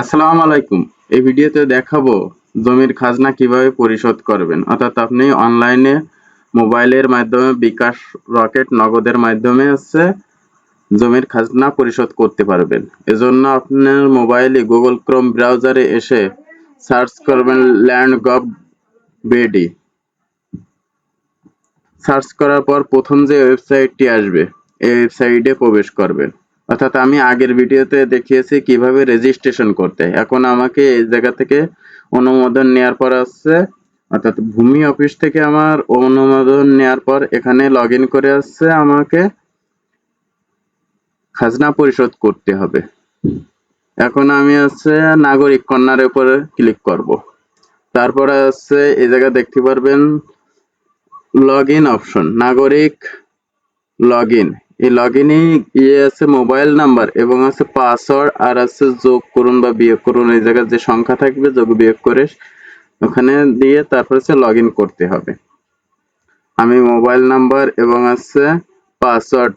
আসসালামু আলাইকুম। এই ভিডিওতে দেখাবো জমির খাজনা কীভাবে পরিশোধ করবেন। অর্থাৎ আপনি অনলাইনে মোবাইলের মাধ্যমে বিকাশ রকেট নগদের মাধ্যমে হচ্ছে জমির খাজনা পরিশোধ করতে পারবেন। এজন্য আপনার মোবাইলে গুগল ক্রোম ব্রাউজারে এসে সার্চ করবেন ল্যান্ড গভ বিডি। সার্চ করার পর প্রথম যে ওয়েবসাইটটি আসবে, এই ওয়েবসাইটে প্রবেশ করবেন। অর্থাৎ আমি আগের ভিডিওতে দেখিয়েছি কীভাবে রেজিস্ট্রেশন করতে এখন আমাকে এই জায়গা থেকে অনুমোদন নেওয়ার পর আসছে, অর্থাৎ ভূমি অফিস থেকে আমার অনুমোদন নেওয়ার পর এখানে লগ করে আসছে আমাকে খাজনা পরিশোধ করতে হবে। এখন আমি হচ্ছে নাগরিক কন্যার উপরে ক্লিক করব। তারপরে হচ্ছে এই জায়গা দেখতে পারবেন লগ ইন অপশন নাগরিক লগ ইন এই লগ ইনে ইয়ে আছে মোবাইল নাম্বার এবং আছে পাসওয়ার্ড আর আছে যোগ করুন বা বিয়োগ করুন। এই জায়গায় যে সংখ্যা থাকবে, যোগ বিয়োগ করে ওখানে দিয়ে তারপর হচ্ছে লগ করতে হবে। আমি মোবাইল নাম্বার এবং আছে পাসওয়ার্ড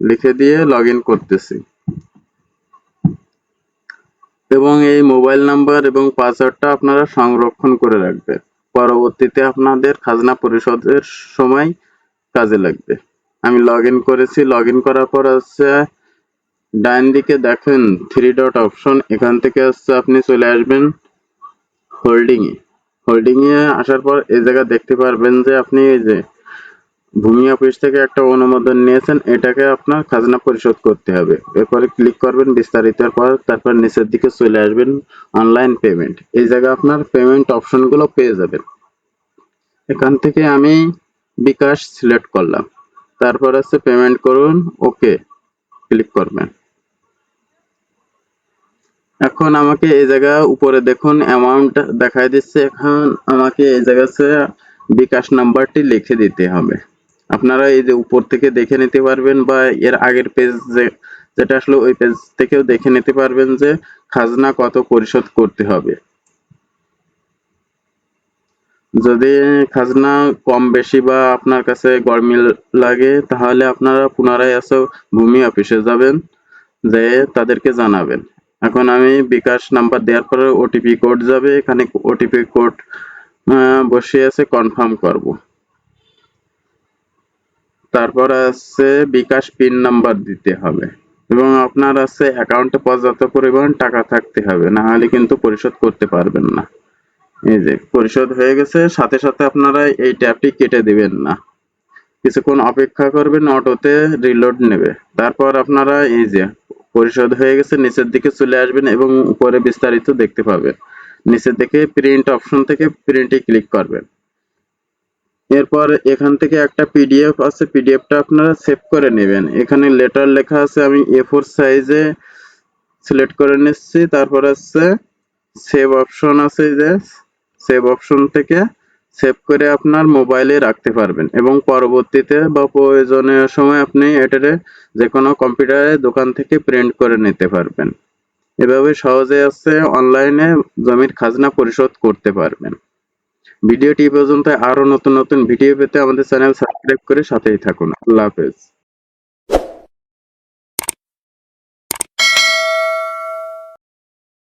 লিখে দিয়ে লগ করতেছি। এবং এই মোবাইল নাম্বার এবং পাসওয়ার্ডটা আপনারা সংরক্ষণ করে রাখবেন। পরবর্তীতে আপনাদের খাজনা পরিশোধের সময় কাজে লাগবে। আমি লগ ইন করেছি। লগ ইন করার পর হচ্ছে ডান দিকে দেখেন থ্রি ডট অপশন এখান থেকে হচ্ছে আপনি চলে আসবেন হোল্ডিং এ। হোল্ডিং এ আসার পর এই জায়গা দেখতে পারবেন যে আপনি এই যে ভূমি অফিস থেকে একটা অনুমোদন নিয়েছেন, এটাকে আপনার খাজনা পরিশোধ করতে হবে। এরপরে ক্লিক করবেন বিস্তারিতের পর, তারপর নিচের দিকে চলে আসবেন অনলাইন পেমেন্ট এই জায়গায় আপনার পেমেন্ট অপশনগুলো পেয়ে যাবেন। এখান থেকে আমি বিকাশ সিলেক্ট করলাম। তারপর আছে পেমেন্ট করুন ওকে ক্লিক করবেন। এখন আমাকে এই জায়গা উপরে দেখুন অ্যামাউন্ট দেখায় দিচ্ছে। এখন আমাকে এই জায়গাতে বিকাশ নাম্বারটি লিখে দিতে হবে। আপনারা এই যে উপর থেকে দেখে নিতে পারবেন বা এর আগের পেজ যে, যেটা আসলে ওই পেজ থেকেও দেখে নিতে পারবেন যে, খাজনা কত পরিশোধ করতে হবে। যদি খাজনা কম বেশি বা আপনার কাছে গরমিল লাগে, তাহলে আপনারা পুনরায় আসো ভূমি অফিসে যাবেন যে তাদেরকে জানাবেন। এখন আমি বিকাশ নাম্বার দেওয়ার পরে ওটিপি কোড যাবে, এখানে ওটিপি কোড বসে আছে কনফার্ম করব। তারপর আছে বিকাশ পিন নাম্বার দিতে হবে, এবং আপনার আছে অ্যাকাউন্টে পর্যাপ্ত পরিমাণ টাকা থাকতে হবে, না হলে কিন্তু পরিশোধ করতে পারবেন না। এই যে পরিশোধ হয়ে গেছে, সাথে সাথে আপনারা এই ট্যাবটি কেটে দিবেন না। কিছুক্ষণ অপেক্ষা করবেন, অটোতে রিলোড নেবে। তারপর আপনারা এই যে পরিশোধ হয়ে গেছে, নিচের দিকে চলে আসবেন এবং উপরে বিস্তারিত দেখতে পাবেন। নিচের দিকে প্রিন্ট অপশন থেকে প্রিন্টে ক্লিক করবেন। এরপর এখান থেকে একটা পিডিএফ আছে পিডিএফটা আপনারা সেভ করে নেবেন। এখানে লেটার লেখা আছে, আমি এ ফোর সাইজে সিলেক্ট করে নিচ্ছি। তারপর আছে সেভ অপশন আছে যে সেভ অপশন থেকে সেভ করে আপনার মোবাইলে রাখতে পারবেন এবং পরবর্তীতে বা প্রয়োজনীয় সময় আপনি এটারে যে কোনো কম্পিউটারে দোকান থেকে প্রিন্ট করে নিতে পারবেন। এভাবে সহজে আছে অনলাইনে জমির খাজনা পরিশোধ করতে পারবেন। ভিডিওটি পর্যন্ত। আরও নতুন নতুন ভিডিও পেতে আমাদের চ্যানেল সাবস্ক্রাইব করে সাথেই থাকুন। আল্লাহ হাফেজ।